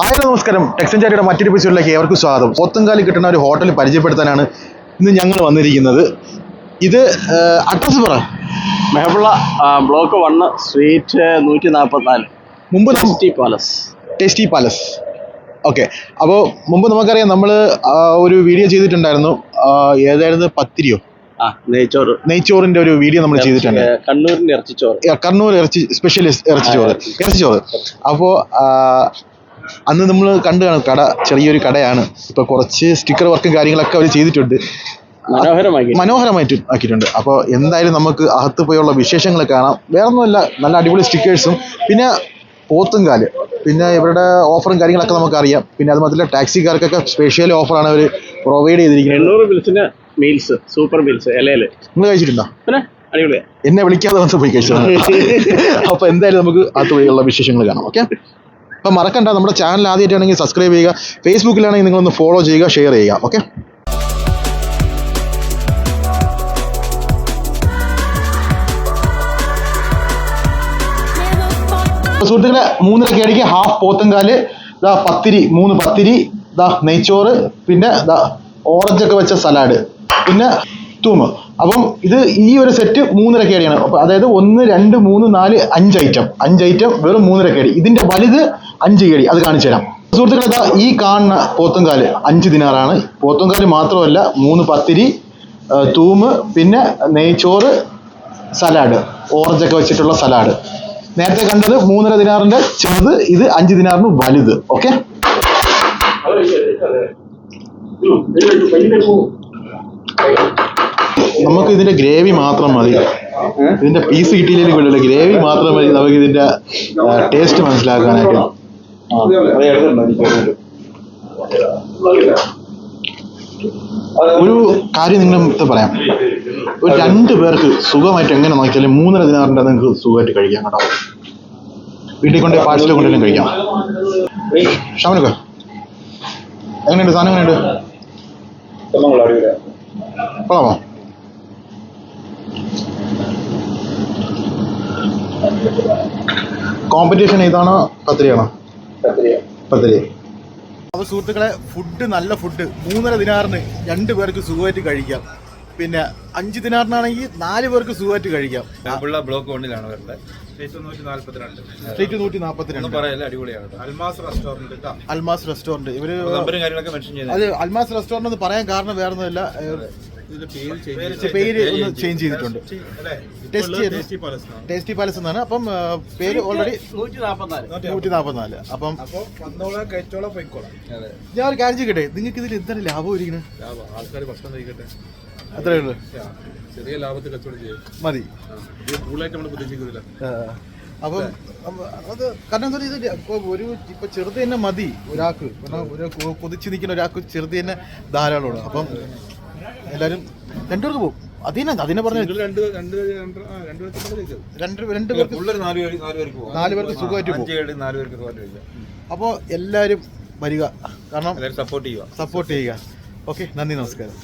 നമസ്കാരം. ടെക്സൻ ചാരിയുടെ മറ്റൊരു എപ്പിസോഡിലേക്ക് ഏവർക്കും സ്വാഗതം. പോത്തങ്കാലി കിട്ടുന്ന ഒരു ഹോട്ടൽ പരിചയപ്പെടുത്താനാണ് ഇന്ന് ഞങ്ങൾ വന്നിരിക്കുന്നത്. ഇത് അഡ്രസ് പറ. മെഹബുള്ള ബ്ലോക്ക് വണ്ണ് സ്ട്രീറ്റ് നൂറ്റി നാൽപ്പത്തിനാല് മുമ്പ് tasty palace tasty palace okay അപ്പോൾ മുമ്പ് നമുക്കറിയാം നമ്മൾ ഒരു വീഡിയോ ചെയ്തിട്ടുണ്ടായിരുന്നു. ഏതായിരുന്നു? പത്തിരിയോ? നെയ്ച്ചോറ്. നെയ്ച്ചോറിന്റെ ഒരു വീഡിയോ നമ്മൾ ചെയ്തിട്ടുണ്ട്. കണ്ണൂരിന്റെ ഇറച്ചിച്ചോറ്. കണ്ണൂർ ഇറച്ചി സ്പെഷ്യലിസ്റ്റ് ഇറച്ചിച്ചോറ്. ഇറച്ചിച്ചോറ്. അപ്പോൾ അന്ന് നമ്മൾ കണ്ടു കാണും കട ചെറിയൊരു കടയാണ്. ഇപ്പോൾ കുറച്ച് സ്റ്റിക്കർ വർക്കും കാര്യങ്ങളൊക്കെ അവർ ചെയ്തിട്ടുണ്ട്. മനോഹരമാക്കി. മനോഹരമായിട്ട് ആക്കിയിട്ടുണ്ട്. അപ്പോൾ എന്തായാലും നമുക്ക് അകത്ത് പോയുള്ള വിശേഷങ്ങൾ കാണാം. വേറെ ഒന്നുമല്ല നല്ല അടിപൊളി സ്റ്റിക്കേഴ്സും പിന്നെ പോത്തും പോത്തുംകാൽ പിന്നെ ഇവരുടെ ഓഫറും കാര്യങ്ങളൊക്കെ നമുക്ക് അറിയാം പിന്നെ അത് മാത്രമല്ല ടാക്സിക്കാർക്കൊക്കെ സ്പെഷ്യൽ ഓഫറാണ് അവർ പ്രൊവൈഡ് ചെയ്തിരിക്കുന്നത്. എണ്ണൂറ് ബിൽസിന് മീൽസ് സൂപ്പർ മീൽസ് ഇലയിൽ. നിങ്ങൾ കഴിച്ചിട്ടുണ്ടോ? പിന്നെ അടിപൊളിയാ. എന്നെ വിളിക്കാതെ വന്ന് പോയി കഴിച്ചതാണ്. അപ്പോൾ എന്തായാലും നമുക്ക് അകത്ത് പോയുള്ള വിശേഷങ്ങൾ കാണാം ഓക്കെ? അപ്പം മറക്കണ്ട നമ്മുടെ ചാനൽ ആദ്യമായിട്ടാണെങ്കിൽ സബ്സ്ക്രൈബ് ചെയ്യുക ഫേസ്ബുക്കിലാണെങ്കിൽ നിങ്ങളൊന്ന് ഫോളോ ചെയ്യുക ഷെയർ ചെയ്യുക ഓക്കെ സുഹൃത്തുക്കളെ മൂന്നര കേടിക്ക് ഹാഫ് പോത്തങ്കാൽ ഇതാ പത്തിരി മൂന്ന് പത്തിരി ഇതാ നെയ്ച്ചോറ് പിന്നെ ഇതാ ഓറഞ്ചൊക്കെ വെച്ച സലാഡ് പിന്നെ തൂമ്. അപ്പം ഇത് ഈ ഒരു സെറ്റ് മൂന്നര കേടിയാണ് അതായത് ഒന്ന് രണ്ട് മൂന്ന് നാല് അഞ്ച് ഐറ്റം അഞ്ച് ഐറ്റം വെറും മൂന്നര കേടി ഇതിന്റെ വലുത് അഞ്ച് കേടി അത് കാണിച്ചു തരാം. സുഹൃത്തുക്കളെ ഈ കാണുന്ന പോത്തുംകാൽ അഞ്ച് ദിനാറാണ്. പോത്തുംകാൽ മാത്രമല്ല മൂന്ന് പത്തിരി തൂമ് പിന്നെ നെയ്ച്ചോറ് സലാഡ് ഓറഞ്ചൊക്കെ വെച്ചിട്ടുള്ള സലാഡ്. നേരത്തെ കണ്ടത് മൂന്നര ദിനാറിന്റെ ചെറുത് ഇത് അഞ്ച് ദിനാറിന് വലുത്. ഓക്കെ? നമുക്ക് ഇതിന്റെ ഗ്രേവി മാത്രം മതി. ഇതിന്റെ പീസ് കിട്ടിയില്ലെങ്കിൽ ഗ്രേവി മാത്രം മതി. നമുക്ക് ഇതിന്റെ ടേസ്റ്റ് മനസ്സിലാക്കാനായിട്ട്. ഒരു കാര്യം നിങ്ങളുടെ അടുത്ത് പറയാം. ഒരു രണ്ടു പേർക്ക് സുഖമായിട്ട് എങ്ങനെ നോക്കിയാലും മൂന്നര ദിനാറിന്റെ നിങ്ങൾക്ക് സുഖമായിട്ട് കഴിക്കാം കേട്ടോ. വീട്ടിൽ കൊണ്ട് പാഴ്സൽ കൊണ്ടെല്ലാം കഴിക്കാം. ഷമനൊക്കെ? എങ്ങനെയുണ്ട്? സാധനം എങ്ങനെയുണ്ട്? കോമ്പറ്റീഷൻ ഇതാണോ പത്തിരിയാണോ? അപ്പോൾ സുഹൃത്തുക്കളെ ഫുഡ് നല്ല ഫുഡ് മൂന്നര ദിനാറിന് രണ്ട് പേർക്ക് സുഖമായിട്ട് കഴിക്കാം. പിന്നെ അഞ്ച് ദിനാറിനാണെങ്കിൽ നാല് പേർക്ക് സുഖമായിട്ട് കഴിക്കാം. ബ്ലോക്ക് വണ്ണിലാണ് സ്ട്രീറ്റ് നൂറ്റി നാൽപ്പത്തിരണ്ട് ഒന്നും പറയല്ല അടിപൊളിയാണ് അൽമാസ് റെസ്റ്റോറന്റ് അൽമാസ് റെസ്റ്റോറന്റ് ഇവർ അപ്പൊ കാര്യങ്ങളൊക്കെ മെൻഷൻ അത് അൽമാസ് റെസ്റ്റോറന്റ് എന്ന് പറയാൻ കാരണം വേറെ ഒന്നുമില്ല ഇതിന്റെ പേര് ഒന്ന് ചേഞ്ച് ചെയ്തിട്ടുണ്ട്. ടെസ്റ്റ് ടേസ്റ്റി പാലസ് എന്നാണ്. അപ്പം പേര് ഓൾറെഡി നൂറ്റി നാൽപ്പത്തിനാല് അപ്പം ഞാൻ ഒരു കാര്യം ചെയ്യട്ടെ നിങ്ങൾക്ക് ഇതിൽ എന്താണ് ലാഭം ഇരിക്കുന്നത് ആൾക്കാർ ഭക്ഷണം കഴിക്കട്ടെ. അത്രേ ഉള്ളൂ. ചെറിയ ലാഭത്തിൽ കച്ചവടം ചെയ്യും. മതി. കൂടുതലായിട്ട് നമ്മൾ പ്രതീക്ഷിക്കുന്നില്ല ആ, അപ്പം അത് കാരണം എന്താ പറയുക, ഇത് ഒരു ഇപ്പൊ ചെറുത് തന്നെ മതി ഒരാൾക്ക്. കാരണം ഒരു കൊതിച്ച് നിൽക്കുന്ന ഒരാൾക്ക് ചെറുത് തന്നെ ധാരാളമാണ് അപ്പം എല്ലാവരും രണ്ടുപേർക്ക് പോകും അതിനെ അതിനെ പറഞ്ഞു രണ്ട് രണ്ട് രണ്ട് രണ്ട് പേർക്ക് രണ്ട് രണ്ട് പേർക്ക് നാല് പേർക്ക് പേർക്ക് സുഖമായിട്ട് പോകും പേർക്ക് അപ്പോൾ എല്ലാവരും വരിക. കാരണം എല്ലാവരും സപ്പോർട്ട് ചെയ്യുക. സപ്പോർട്ട് ചെയ്യുക. ഓക്കെ നന്ദി നമസ്കാരം.